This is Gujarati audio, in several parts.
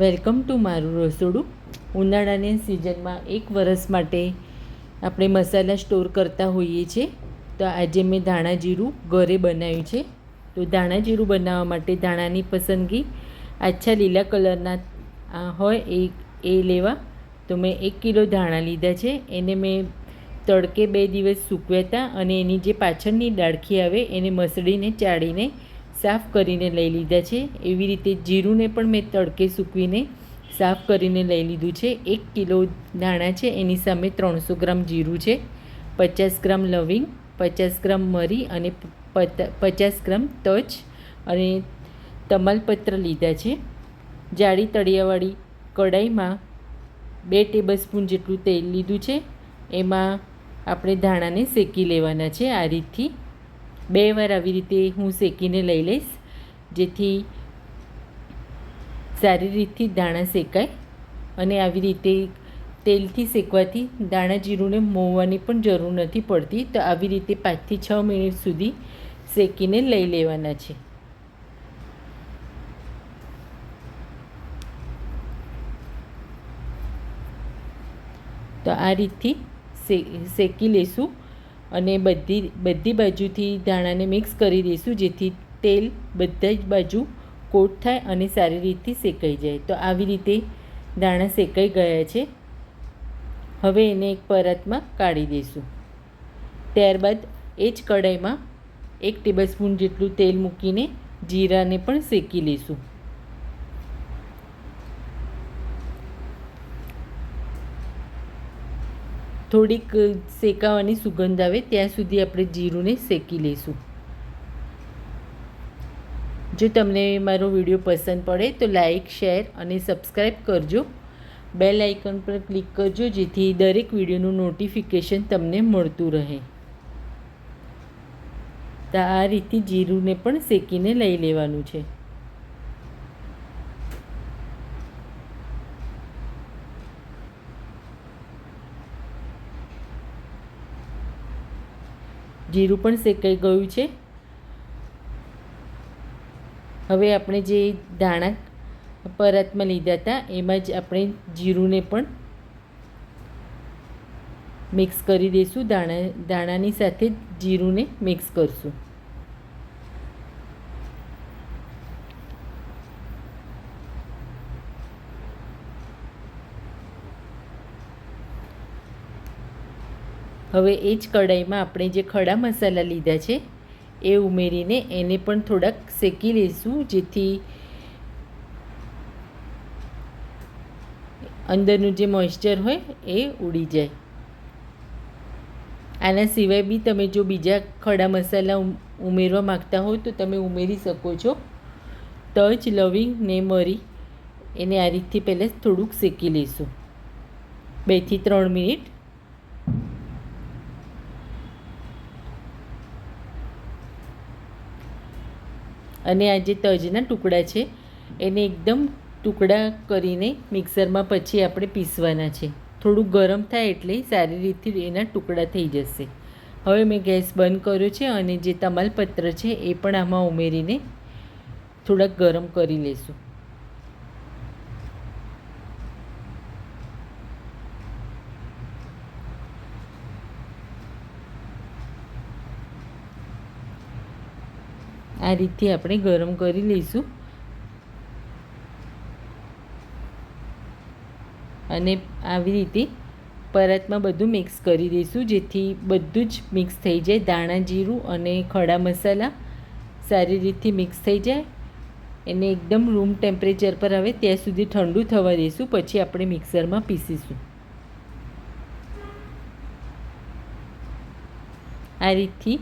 વેલકમ ટુ મારું રસોડું. ઉનાળાની સિઝનમાં એક વરસ માટે આપણે મસાલા સ્ટોર કરતા હોઈએ છીએ. તો આજે મેં ધાણા જીરું ઘરે બનાવ્યું છે. તો ધાણા જીરું બનાવવા માટે ધાણાની પસંદગી આછા લીલા કલરના હોય એ એ લેવા. તો મેં એક કિલો ધાણા લીધા છે. એને મેં તડકે બે દિવસ સૂકવ્યા હતા અને એની જે પાછળની ડાળખી આવે એને મસળીને ચાળીને સાફ કરીને લઈ લીધા છે. એવી રીતે જીરુંને પણ મેં તડકે સૂકવીને સાફ કરીને લઈ લીધું છે. એક કિલો ધાણા છે, એની સામે ત્રણસો ગ્રામ જીરું છે, પચાસ ગ્રામ લવિંગ, પચાસ ગ્રામ મરી અને પચાસ ગ્રામ તજ અને તમાલપત્ર લીધા છે. જાડી તળિયાવાળી કઢાઈમાં બે ટેબલસ્પૂન જેટલું તેલ લીધું છે. એમાં આપણે ધાણાને શેકી લેવાના છે આ રીતથી. બે વાર આવી રીતે હું શેકીને લઈ લઈશ, જેથી સારી રીતથી દાણા શેકાય અને આવી રીતે તેલથી શેકવાથી દાણા જીરુંને મોવાની પણ જરૂર નથી પડતી. તો આવી રીતે પાંચથી છ મિનિટ સુધી શેકીને લઈ લેવાના છે. તો આ રીતથી શેકી લઈશું અને બધી બધી બાજુથી ધાણાને મિક્સ કરી દઈશું, જેથી તેલ બધા જ બાજુ કોટ થાય અને સારી રીતથી શેકાઈ જાય. તો આવી રીતે ધાણા શેકાઈ ગયા છે. હવે એને એક પરતમાં કાઢી દઈશું. ત્યારબાદ એ જ કઢાઈમાં એક ટેબલસ્પૂન જેટલું તેલ મૂકીને જીરાને પણ શેકી લઈશું. થોડીક શેકાવાની સુગંધ આવે, ત્યાં સુધી આપણે જીરુંને શેકી લઈશું. જો તમને મારો વીડિયો પસંદ પડે, તો લાઇક શેર અને સબસ્ક્રાઈબ કરજો. બેલ આઇકન પર ક્લિક કરજો, જેથી દરેક વિડીયોનું નોટિફિકેશન તમને મળતું રહે. તો આ રીતે જીરુંને પણ શેકીને લઈ લેવાનું છે. જીરું પણ શેકાઈ ગયું છે. હવે આપણે જે દાણા પરતમાં લીધા હતા, એમાં જ આપણે જીરુંને પણ મિક્સ કરી દઈશું. દાણા દાણાની સાથે જીરુંને મિક્સ કરશું. હવે એ જ કઢાઈમાં આપણે જે ખડા મસાલા લીધા છે, એ ઉમેરીને એને પણ થોડાક શેકી લઈશું જેથી અંદરનું જે મોઇશ્ચર હોય એ ઉડી જાય. આના સિવાય બી તમે જો બીજા ખડા મસાલા ઉમેરવા માગતા હો તો તમે ઉમેરી શકો છો. તજ લવિંગ ને મરી એને આ રીતથી પહેલાં થોડુંક શેકી લઈશું બેથી ત્રણ મિનિટ અને આ જે તજના ટુકડા છે, એને એકદમ ટુકડા કરીને મિક્સરમાં પછી આપણે પીસવાના છે. થોડું ગરમ થાય એટલે સારી રીતે એના ટુકડા થઈ જશે. હવે મેં ગેસ બંધ કર્યો છે અને જે તમાલપત્ર છે એ પણ આમાં ઉમેરીને થોડાક ગરમ કરી લઈશું આ રીતથી આપણે ગરમ કરી લઈશું. અને આવી રીતે પરતમાં બધું મિક્સ કરી દઈશું, જેથી બધું જ મિક્સ થઈ જાય. દાણા, જીરું અને ખડા મસાલા સારી રીતથી મિક્સ થઈ જાય. એને એકદમ રૂમ ટેમ્પરેચર પર આવે ત્યાં સુધી ઠંડુ થવા દઈશું, પછી આપણે મિક્સરમાં પીસીશું. આ રીતથી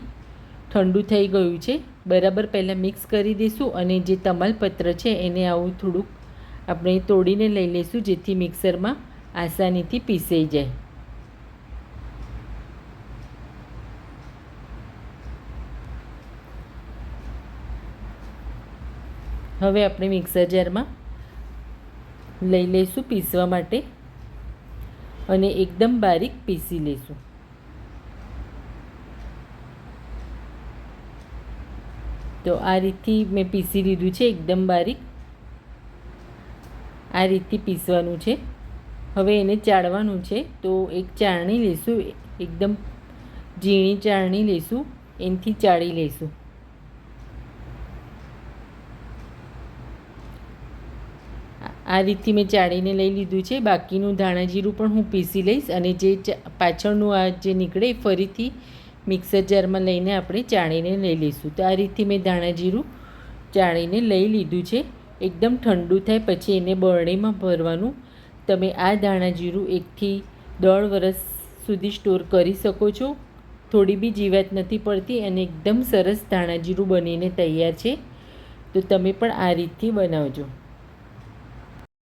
ઠંડુ થઈ ગયું છે. બરાબર પહેલાં મિક્સ કરી દઈશું અને જે તમાલપત્ર છે એને આવું થોડુંક આપણે તોડીને લઈ લઈશું, જેથી મિક્સરમાં આસાનીથી પીસાઈ જાય. હવે આપણે મિક્સર જારમાં લઈ લઈશું પીસવા માટે અને એકદમ બારીક પીસી લઈશું. તો આ રીતથી મેં પીસી લીધું છે એકદમ બારીક. આ રીતથી પીસવાનું છે. હવે એને ચાળવાનું છે. તો એક ચાળણી લઈશું એકદમ ઝીણી ચાળણી લઈશું એનાથી ચાળી લઈશું આ- રીતથી મેં ચાળીને લઈ લીધું છે. બાકીનું ધાણા જીરું પણ હું પીસી લઈશ અને જે પાછળનું આ જે નીકળે ફરીથી મિક્સર જારમાં લઈને આપણે ચાળીને લઈ લઈશું. તો આ રીતથી મેં ધાણા જીરું ચાળીને લઈ લીધું છે. એકદમ ઠંડુ થાય પછી એને બરણીમાં ભરવાનું. તમે આ ધાણા જીરું એકથી દોઢ વરસ સુધી સ્ટોર કરી શકો છો. થોડી બી જીવાત નથી પડતી અને એકદમ સરસ ધાણા જીરું બનીને તૈયાર છે. તો તમે પણ આ રીતથી બનાવજો.